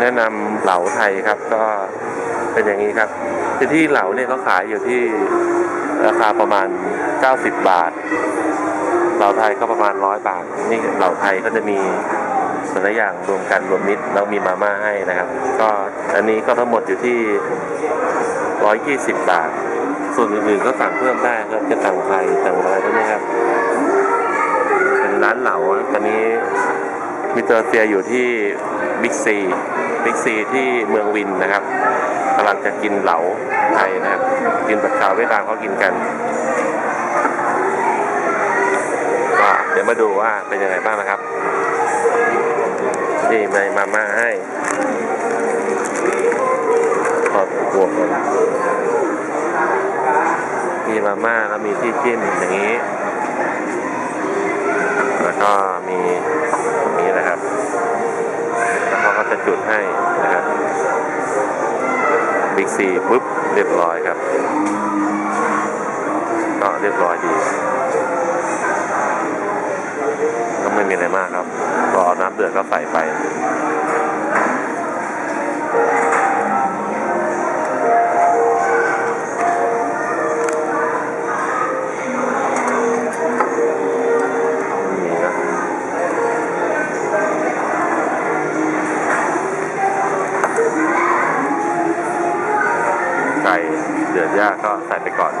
แนะนำเหลาไทยครับ ก็เป็นอย่างนี้ครับคือที่เหลาเนี่ยเขาขายอยู่ที่ราคาประมาณ 90 บาท เหลาไทยก็ประมาณ 100 บาท นี่เหลาไทยก็จะมีแต่ละอย่างรวมกันรวมมิตรแล้วมีมาม่าให้นะครับ ก็อันนี้ก็ทั้งหมดอยู่ที่ 120 บาท ส่วนอื่นๆก็สั่งเพิ่มได้ครับจะสั่งไข่สั่งอะไรพวกนี้ครับ เป็นร้านเหลาตอนนี้มิเตอร์เซียอยู่ที่บิ๊กซี บิ๊กซีที่เมืองวินนะครับกำลังจะกินเหลาไทยนะครับ กินแบบชาวเวียดนามเขากินกันก็เดี๋ยวมาดูว่าเป็นยังไงบ้างนะครับนี่มีมาม่าให้ขอดบวกมีมาม่าแล้วมีที่จิ้มอย่างนี้ แล้วก็มีตรงนี้นะครับ จะจุดให้นะครับบิ๊กซีปุ๊บเรียบร้อยครับก็เรียบร้อยดีก็ไม่มีอะไรมากครับรอน้ำเดือดก็ใส่ไป ก็ใส่ไปก่อน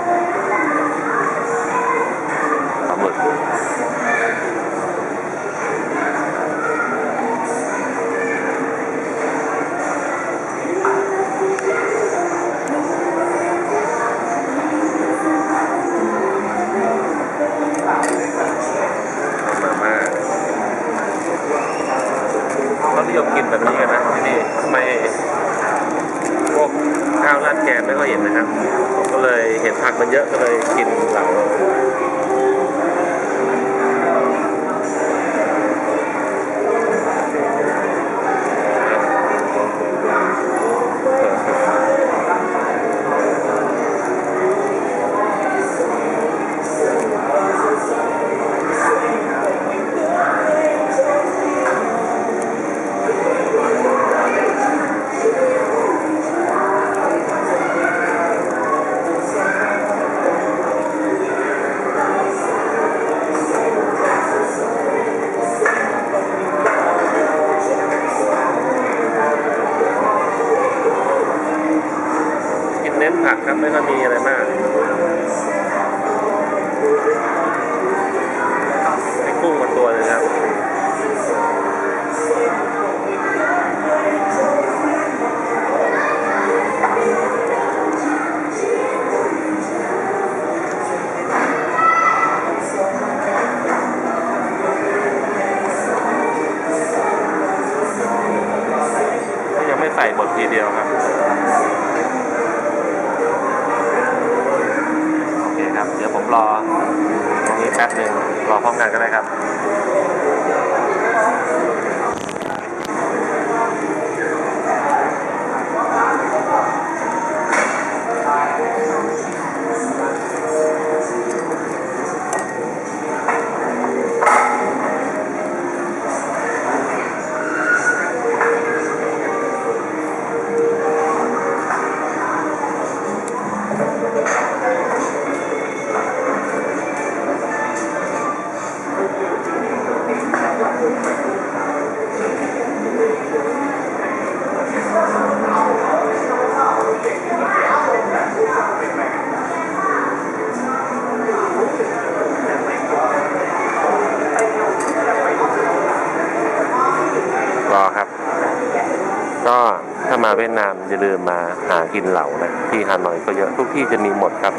อย่าลืมมาหากินเหล่านะที่ฮานอยก็เยอะทุกที่จะมีหมดครับ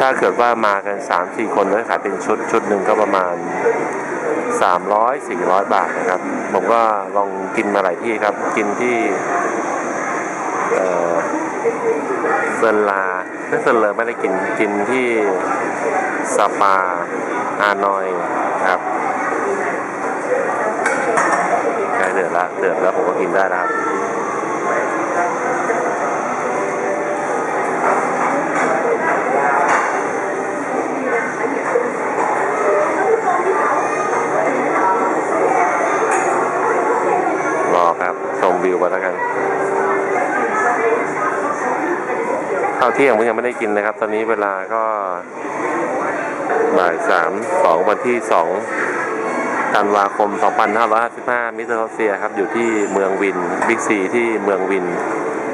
ถ้าเกิดว่ามากัน 3 4 คนแล้วขายเป็นชุดชุดหนึ่งก็ประมาณ 300 400 บาทนะครับ ผมก็ลองกินมาหลายที่ครับ กินที่เออเซนลาไม่เซนเลอไม่ได้กินกินที่สปาฮานอยครับใกล้เดือดละเดือดแล้วผมก็กินได้แล้ว ข้าวเที่ยงผมยังไม่ได้กินนะครับ ตอนนี้เวลาก็บ่ายสามสองวันที่สองธันวาคม 2555 มิสเตอร์เซียครับ อยู่ที่เมืองวิน บิ๊กซีที่เมืองวิน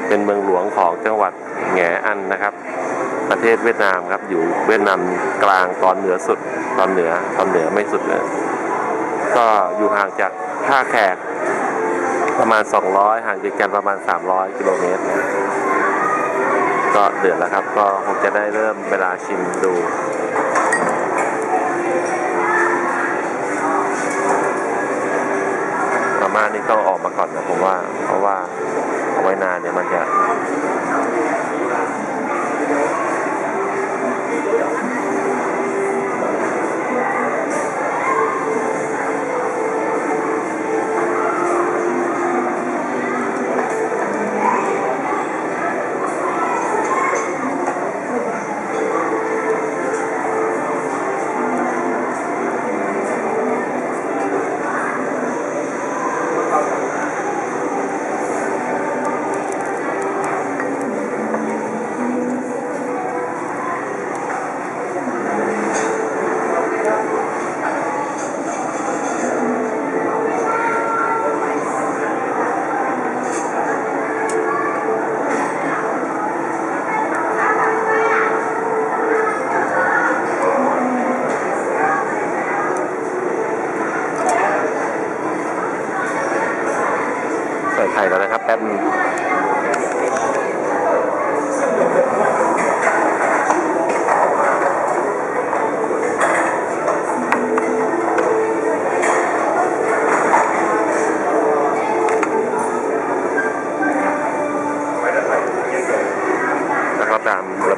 เป็นเมืองหลวงของจังหวัดแงอันนะครับ ประเทศเวียดนามครับ อยู่เวียดนามกลางตอนเหนือสุด ตอนเหนือ ตอนเหนือไม่สุดเลย ก็อยู่ห่างจากท่าแขกประมาณ 200 ห่างจากกันประมาณ 300 กิโลเมตรนะ ก็เดือดแล้วครับ ก็คงจะได้เริ่มเวลาชิมดูมาม่านี่ต้องออกมาก่อนนะผมว่า เพราะว่าเอาไว้นานเนี่ยมันจะ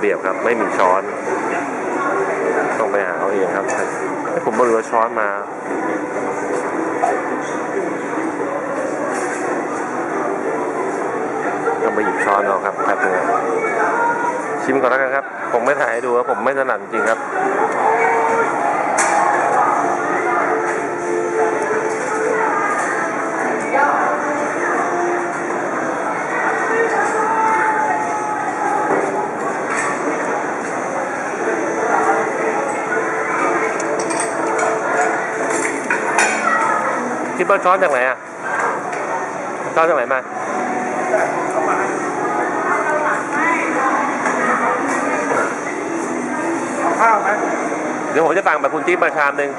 ระเบียบครับ ไม่มีช้อน ต้องไปหาเอาเองครับให้ผมบริวช้อนมาต้องไปหยิบช้อนเอาครับแป๊บนึงครับชิมก่อนแล้วกันครับ ผมไม่ถ่ายให้ดูครับผมไม่ถนัดจริงครับ คิดว่าช้อนจากไหนอะช้อนจากไหนมาเอาข้าวไหมเดี๋ยวผมจะสั่งแบบคุณจิ๊บมาชามหนึ่ง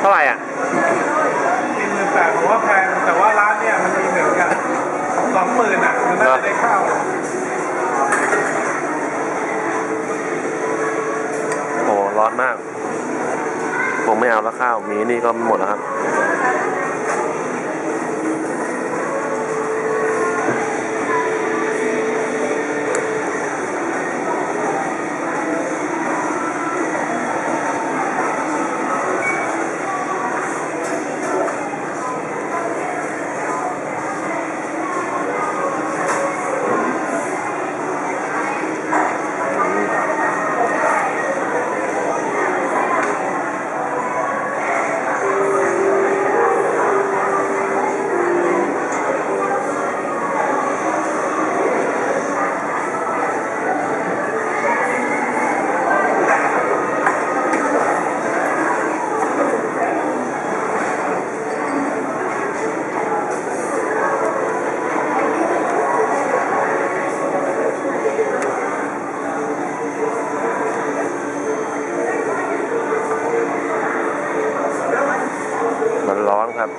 เท่าไหร่อะกินหมื่นแปดผมว่าแพงแต่ว่าร้านเนี่ยมันมีเหมือนกันสองหมื่นอะมันน่าจะได้ข้าวโอ้ร้อนมาก ผมไม่เอาแล้วข้าว มีนี่ก็หมดแล้วครับ ครับ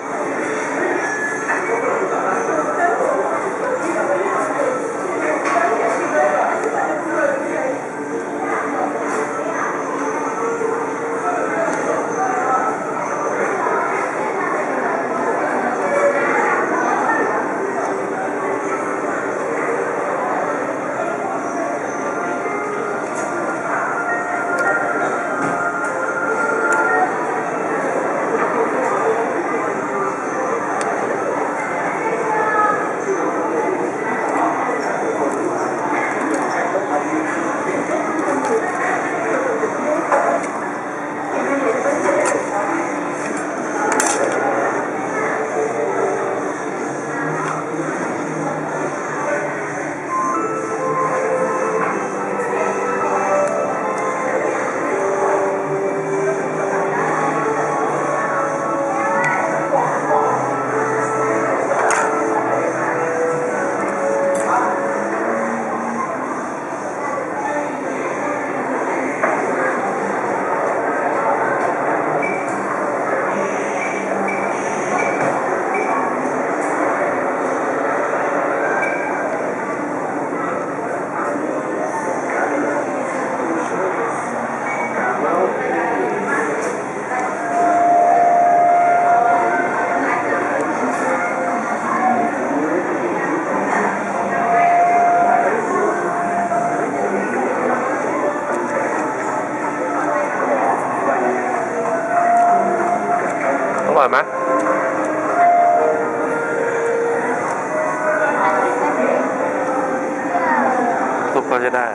ก่อยไหมทุบก็จะได้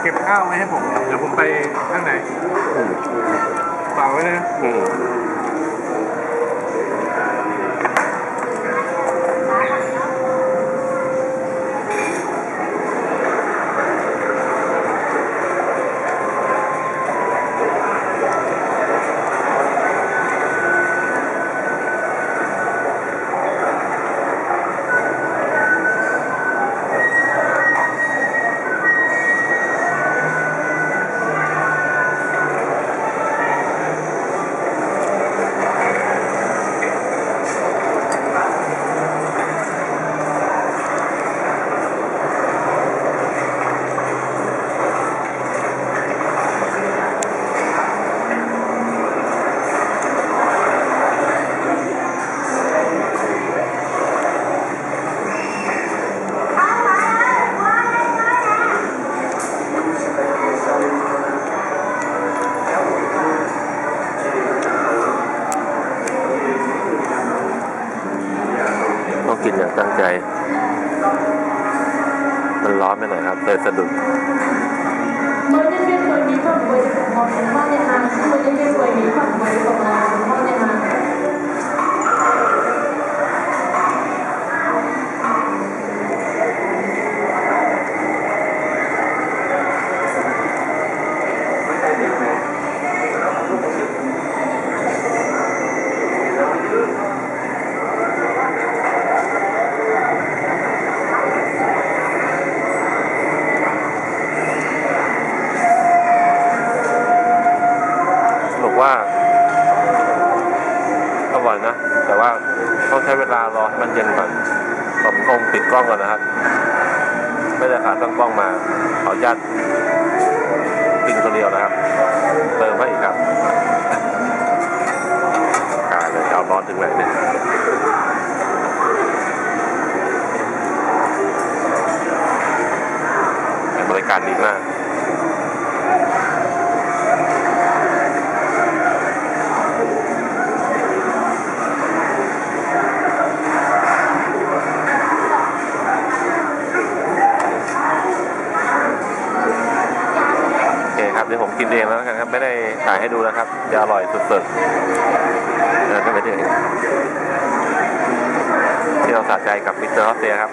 เก็บข้าวไม่ให้ผม เดี๋ยวผมไปข้างหนฝากไว้เลนะ ไป อร่อยนะ แต่ว่าต้องใช้เวลารอให้มันเย็นก่อนผมคงปิดกล้องก่อนนะครับ ไม่ได้ขาตั้งกล้องมา ขออนุญาตกินคนเดียวนะครับ เติมให้อีกครับกายเลยเอาร้อนถึงไหนเนี่ยบริการดีมาก จะอร่อยสุดๆนะก็ไปถึงที่เราสะใจกับมิสเตอร์ออสเซียครับ